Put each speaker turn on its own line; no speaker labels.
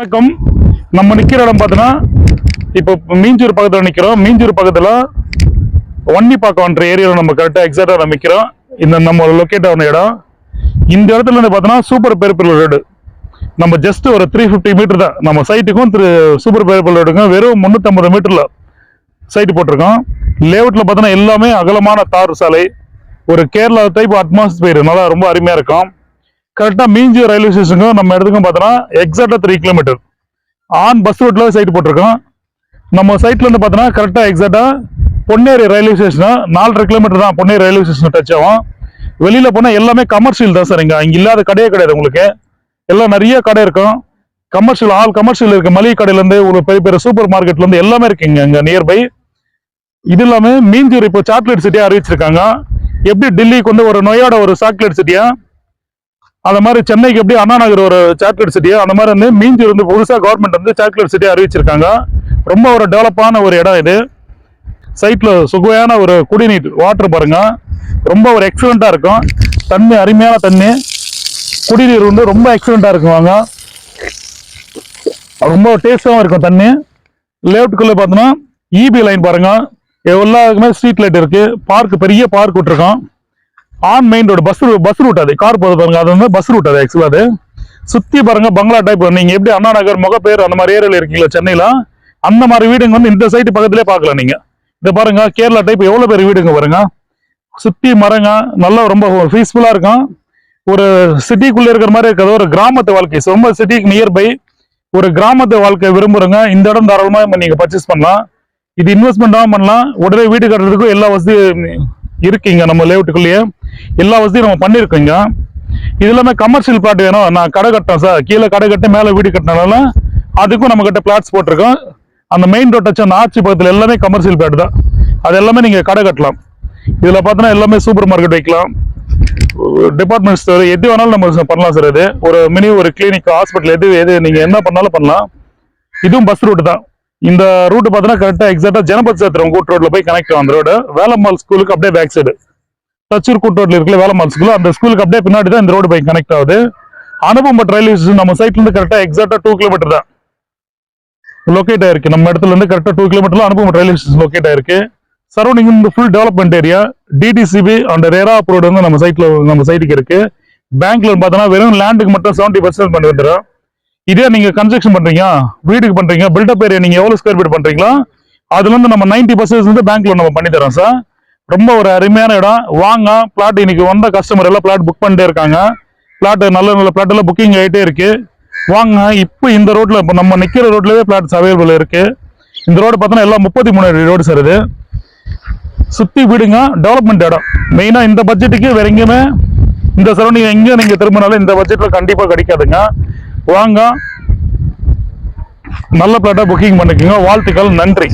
வணக்கம். நம்ம நிக்கிற இடம் பார்த்தோன்னா இப்போ மீஞ்சூர் பக்கத்தில் நிக்கிறோம். மீஞ்சூர் பக்கத்துல வன்னிப்பாக்கம்ன்ற ஏரியாவில் நம்ம கரெக்டாக எக்ஸாக்டாக நம்ம இந்த நம்ம லொக்கேட் ஆன இடம். இந்த இடத்துல இருந்து பார்த்தோன்னா சூப்பர் பேர்பிள் ரோடு நம்ம ஜஸ்ட் ஒரு த்ரீ ஃபிஃப்டி மீட்டர் தான். நம்ம சைட்டுக்கும் திரு சூப்பர் பேர்பிள் ரோடுக்கும் வெறும் முந்நூற்றம்பது மீட்டரில் சைட்டு போட்டிருக்கோம். லேஅவுட்டில் பார்த்தோன்னா எல்லாமே அகலமான தார் சாலை. ஒரு கேரளா டைப் அட்மாஸ்பியர் நல்லா ரொம்ப அருமையாக இருக்கும். கரெக்டாக மீஞ்சூர் ரயில்வே ஸ்டேஷனுக்கும் நம்ம இடத்துக்கும் பார்த்தோன்னா எக்ஸாக்டாக த்ரீ கிலோமீட்டர் ஆன் பஸ் ரூட்ல சைட் போட்டிருக்கோம். நம்ம சைட்லேருந்து பார்த்தோன்னா கரெக்டாக எக்ஸாக்டாக பொன்னேரி ரயில்வே ஸ்டேஷன் நாலரை கிலோமீட்டர் தான் பொன்னேரி ரயில்வே ஸ்டேஷன் டச் ஆகும். வெளியில் போனால் எல்லாமே கமர்ஷியல் தான் சார் இங்கே. இங்கே இல்லாத கடையே கிடையாது உங்களுக்கு. எல்லாம் நிறைய கடை இருக்கும். கமர்ஷியல் ஆல் கமர்ஷியல் இருக்குது மளிகை கடையிலேருந்து ஒரு பெரிய பெரிய சூப்பர் மார்க்கெட்லேருந்து எல்லாமே இருக்குங்க இங்கே நியர்பை இது இல்லாமல் மீஞ்சூர் இப்போ சாக்லேட் சிட்டியாக அறிவிச்சிருக்காங்க எப்படி டெல்லிக்கு வந்து ஒரு நொயோட ஒரு சாக்லேட் சிட்டியாக அந்த மாதிரி சென்னைக்கு எப்படி அண்ணா நகர் ஒரு சாக்லேட் சிட்டியோ அந்த மாதிரி வந்து மீஞ்சூர் வந்து புதுசாக கவர்மெண்ட் வந்து சாக்லேட் சிட்டி அறிவிச்சிருக்காங்க. ரொம்ப ஒரு டெவலப்பான ஒரு இடம் இது. சைட்டில் சுகையான ஒரு குடிநீர் வாட்டர் பாருங்கள் ரொம்ப ஒரு எக்ஸலண்ட்டாக இருக்கும். தண்ணி அருமையான தண்ணி. குடிநீர் வந்து ரொம்ப எக்ஸலண்ட்டாக இருக்கும் வாங்க. ரொம்ப டேஸ்டாகவும் இருக்கும் தண்ணி. லேஅவுட்டுக்குள்ள பார்த்தோன்னா இபி லைன் பாருங்க. எல்லாருக்குமே ஸ்ட்ரீட் லைட் இருக்குது பார்க் பெரிய பார்க் விட்டுருக்கோம். On main road bus bus route அது. கார் போது பாருங்க அது வந்து பஸ் ரூட் அது ஆக்சுவலாக அது. சுற்றி பாருங்க பங்களா டைப் நீங்கள் எப்படி அண்ணா நகர் முகப்பேர் அந்த மாதிரி ஏரியாவில் இருக்கீங்களா சென்னையில்? அந்த மாதிரி வீடுங்க வந்து இந்த சைட்டு பக்கத்துலேயே பார்க்கலாம் நீங்கள் இதை பாருங்க கேரளா டைப் எவ்வளோ பேர் வீடுங்க பாருங்க. சுற்றி மரங்க நல்லா ரொம்ப பீஸ்ஃபுல்லாக இருக்கும். ஒரு சிட்டிக்குள்ளே இருக்கிற மாதிரி இருக்காது ஒரு கிராமத்து வாழ்க்கை. ரொம்ப சிட்டிக்கு நியர்பை ஒரு கிராமத்து வாழ்க்கை விரும்புகிறோங்க இந்த இடம் தாராளமா நீங்கள் பர்ச்சேஸ் பண்ணலாம். இது இன்வெஸ்ட்மெண்ட்டாகவும் பண்ணலாம். உடனே வீடு கட்டுறதுக்கும் எல்லா வசதியும் இருக்குங்க நம்ம லேவுட்டுக்குள்ளேயே எல்லா வசதியும் நம்ம பண்ணியிருக்கோங்க. இது இல்லாமல் கமர்ஷியல் பிளாட் வேணும். நான் கடை கட்டேன் சார். கீழே கடை கட்டி மேலே வீடு கட்டினால அதுக்கும் நம்ம கிட்ட பிளாட்ஸ் போட்டிருக்கோம். அந்த மெயின் ரோட் வச்சு அந்த ஆட்சி பக்கத்தில் எல்லாமே கமர்ஷியல் பிளாட் தான். அது எல்லாமே நீங்கள் கடை கட்டலாம். இதில் பார்த்தோன்னா எல்லாமே சூப்பர் மார்க்கெட் வைக்கலாம். டிபார்ட்மெண்ட் ஸ்டோர் எது வேணாலும் நம்ம பண்ணலாம் சார் இது. ஒரு மினி ஒரு கிளினிக் ஹாஸ்பிட்டல் எது எது நீங்கள் என்ன பண்ணாலும் பண்ணலாம். இதுவும் பஸ் ரூட் தான். இந்த ரூட் பார்த்தீங்கன்னா கரெக்டாக எக்ஸாக்டாக ஜனபத் சேத்திரம் கூட்டு ரோட்டில் போய் கனெக்ட் ஆகும். அந்த ரோடு வேலம்மாள் ஸ்கூலுக்கு அப்படியே பேக் சைடு தச்சூர் கூட்டோட்டில் ரோட்ல வேலை வேலம்மாள் ஸ்கூல் அந்த ஸ்கூலுக்கு அப்படியே பின்னாடி தான் இந்த ரோடு பைக் கனெக்ட் ஆகுது. அனுபவம் ரயில்வே ஸ்டேஷன் நம்ம சைட்லேருந்து கரெக்டாக எக்ஸாக்டாக டூ கிலோமீட்டர் தான். லொக்கேட் ஆயிருக்கு. நம்ம இடத்துலேருந்து கரெக்டாக டூ கிலோமீட்டரில் அனுபவம் ரயில்வே ஸ்டேஷன் லொக்கேட் ஆயிருக்கு. சரௌண்டிங் இந்த full development area DTCP and RERA approved வந்து நம்ம சைட்டில் நம்ம சைட்டுக்கு இருக்குது பேங்க்ல பார்த்தோன்னா வெறும் லேண்டுக்கு மட்டும் செவன்டி பர்சன்ட் பண்ணி வந்துடும் இதே நீங்கள் கன்ஸ்ட்ரக்ஷன் பண்ணுறீங்க வீட்டுக்கு பண்ணுறீங்க பில்டப் ஏரியா நீங்கள் எவ்வளோ ஸ்கொயர் ஃபீட் பண்ணுறீங்களா அதுலேருந்து நம்ம நைன்ட்டி பர்சன்ட் வந்து பேங்க்ல நம்ம பண்ணி தரோம் சார் ரொம்ப ஒரு அருமையான இடம். வாங்க பிளாட் இன்னைக்கு வந்த கஸ்டமர் எல்லாம் பிளாட் புக் பண்ணிட்டே இருக்காங்க. பிளாட் நல்ல நல்ல பிளாட் எல்லாம் புக்கிங் ஆகிட்டே இருக்கு. வாங்க இப்போ இந்த ரோட்ல இப்போ நம்ம நிக்கிற ரோட்லயே பிளாட்ஸ் அவைலபிள் இருக்கு. இந்த ரோடு பார்த்தோன்னா எல்லாம் முப்பத்தி மூணு அடி ரோடு சார் இது. சுற்றி வீடுங்க டெவலப்மெண்ட் இடம். மெயினாக இந்த பட்ஜெட்டுக்கு வேற எங்கேயுமே இந்த சரௌண்டிங் எங்கேயும் நீங்கள் திரும்பினாலும் இந்த பட்ஜெட்டில் கண்டிப்பாக கிடைக்காதுங்க. வாங்க நல்ல பிளாட்டாக புக்கிங் பண்ணிக்கோங்க. வாழ்த்துக்கள் நன்றி.